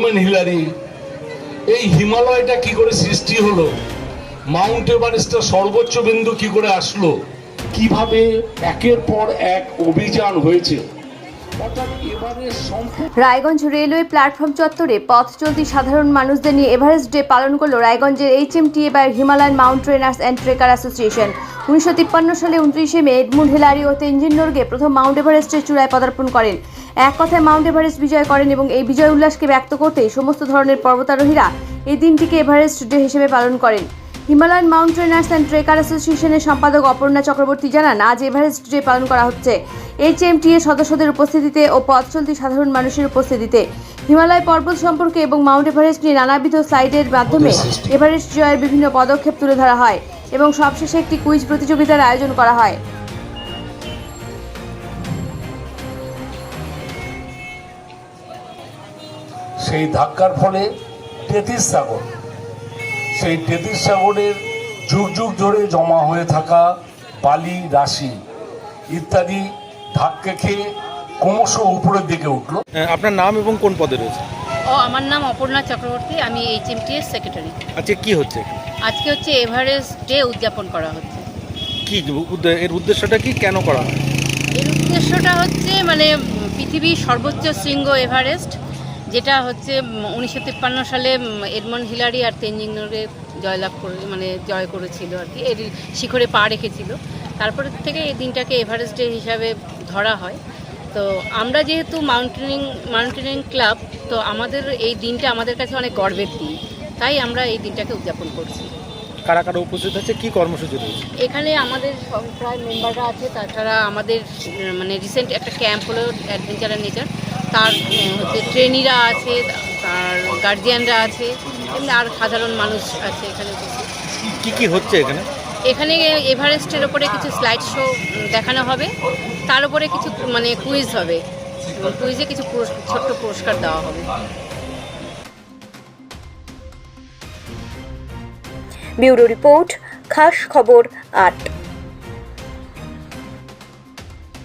Edmund Hillary এই হিমালয়টা কি করে সৃষ্টি হলো? মাউন্ট এভারেস্টের সর্বোচ্চ বিন্দু কি করে আসলো? কীভাবে একের পর এক অভিযান হয়েছে? রায়গঞ্জ রেলওয়ে প্ল্যাটফর্ম চত্বরে পথ চলতি সাধারণ মানুষদের নিয়ে এভারেস্ট ডে পালন করল রায়গঞ্জের এইচ এম টি বা Himalayan mount trainers and trekker association উনিশশো তিপ্পান্ন সালে উনত্রিশে মে এডমুন্ড হিলারি ও নোরগে প্রথম মাউন্ট এভারেস্টের চূড়ায় পদার্পণ করেন। এক কথায় মাউন্ট এভারেস্ট বিজয় করেন এবং এই বিজয় উল্লাসকে ব্যক্ত করতে সমস্ত ধরনের পর্বতারোহীরা এই দিনটিকে এভারেস্ট ডে হিসেবে পালন করেন। Himalayan mount trainers and trekker অ্যাসোসিয়েশনের সম্পাদক অপর্ণা চক্রবর্তী জানান আজ এভারেস্ট ডে পালন করা হচ্ছে। এইচ এম টি এর সদস্যদের উপস্থিতিতে ও পথ চলতি সাধারণ মানুষের উপস্থিতিতে। হিমালয় পর্বত সম্পর্কে এবং মাউন্ট এভারেস্ট নিয়ে নানাবিধ স্লাইডের মাধ্যমে এভারেস্ট জয়ের বিভিন্ন পদক্ষেপ তুলে ধরা হয় এবং সবশেষে একটি কুইজ প্রতিযোগিতার আয়োজন করা হয়। সেই ধাক্কার ফলে তেতিস সাগর সেই তেতিস সাগরের যুগ যুগ ধরে জমা হয়ে থাকা বালি রাশি ইত্যাদি ধাক্কা খেয়ে ক্রমশ উপরের দিকে উঠল। আপনার নাম এবং কোন পদে রয়েছে? ও আমার নাম অপর্ণা চক্রবর্তী আমি H M T S secretary. আজকে কি হচ্ছে আজকে হচ্ছে এভারেস্ট ডে উদযাপন করা হচ্ছে। কি উদ্দে- এর উদ্দেশ্যটা কি? কেন করা হয়? এর উদ্দেশ্যটা হচ্ছে মানে পৃথিবীর সর্বোচ্চ শৃঙ্গ এভারেস্ট। যেটা হচ্ছে উনিশশো তিপ্পান্ন সালে এডমন্ড হিলারি আর তেনজিং নোরগে জয়লাভ করে মানে জয় করেছিল আর কি। এর শিখরে পা রেখেছিল। তারপর থেকে এই দিনটাকে এভারেস্ট ডে হিসাবে ধরা হয়। তো আমরা যেহেতু মাউন্টেনিং মাউন্টেনিং ক্লাব তো আমাদের এই দিনটা আমাদের কাছে অনেক গর্বের দিন। তাই আমরা এই দিনটাকে উদযাপন করছি। কারা কারা উপস্থিত আছে কি কর্মসূচি রয়েছে? এখানে আমাদের সব প্রায় মেম্বাররা আছে। তাছাড়া আমাদের মানে রিসেন্ট একটা ক্যাম্প হলো অ্যাডভেঞ্চার নেচার তার হচ্ছে ট্রেনিরা আছে তার গার্জিয়ানরা আছে এমনি আর সাধারণ মানুষ আছে এখানে। কি কি হচ্ছে এখানে? এখানে এভারেস্টের ওপরে কিছু স্লাইড শো দেখানো হবে। তার উপরে কিছু মানে কুইজ হবে। এবং কুইজে কিছু ছোট্ট পুরস্কার দেওয়া হবে। ব্যুরো রিপোর্ট খাস খবর আট।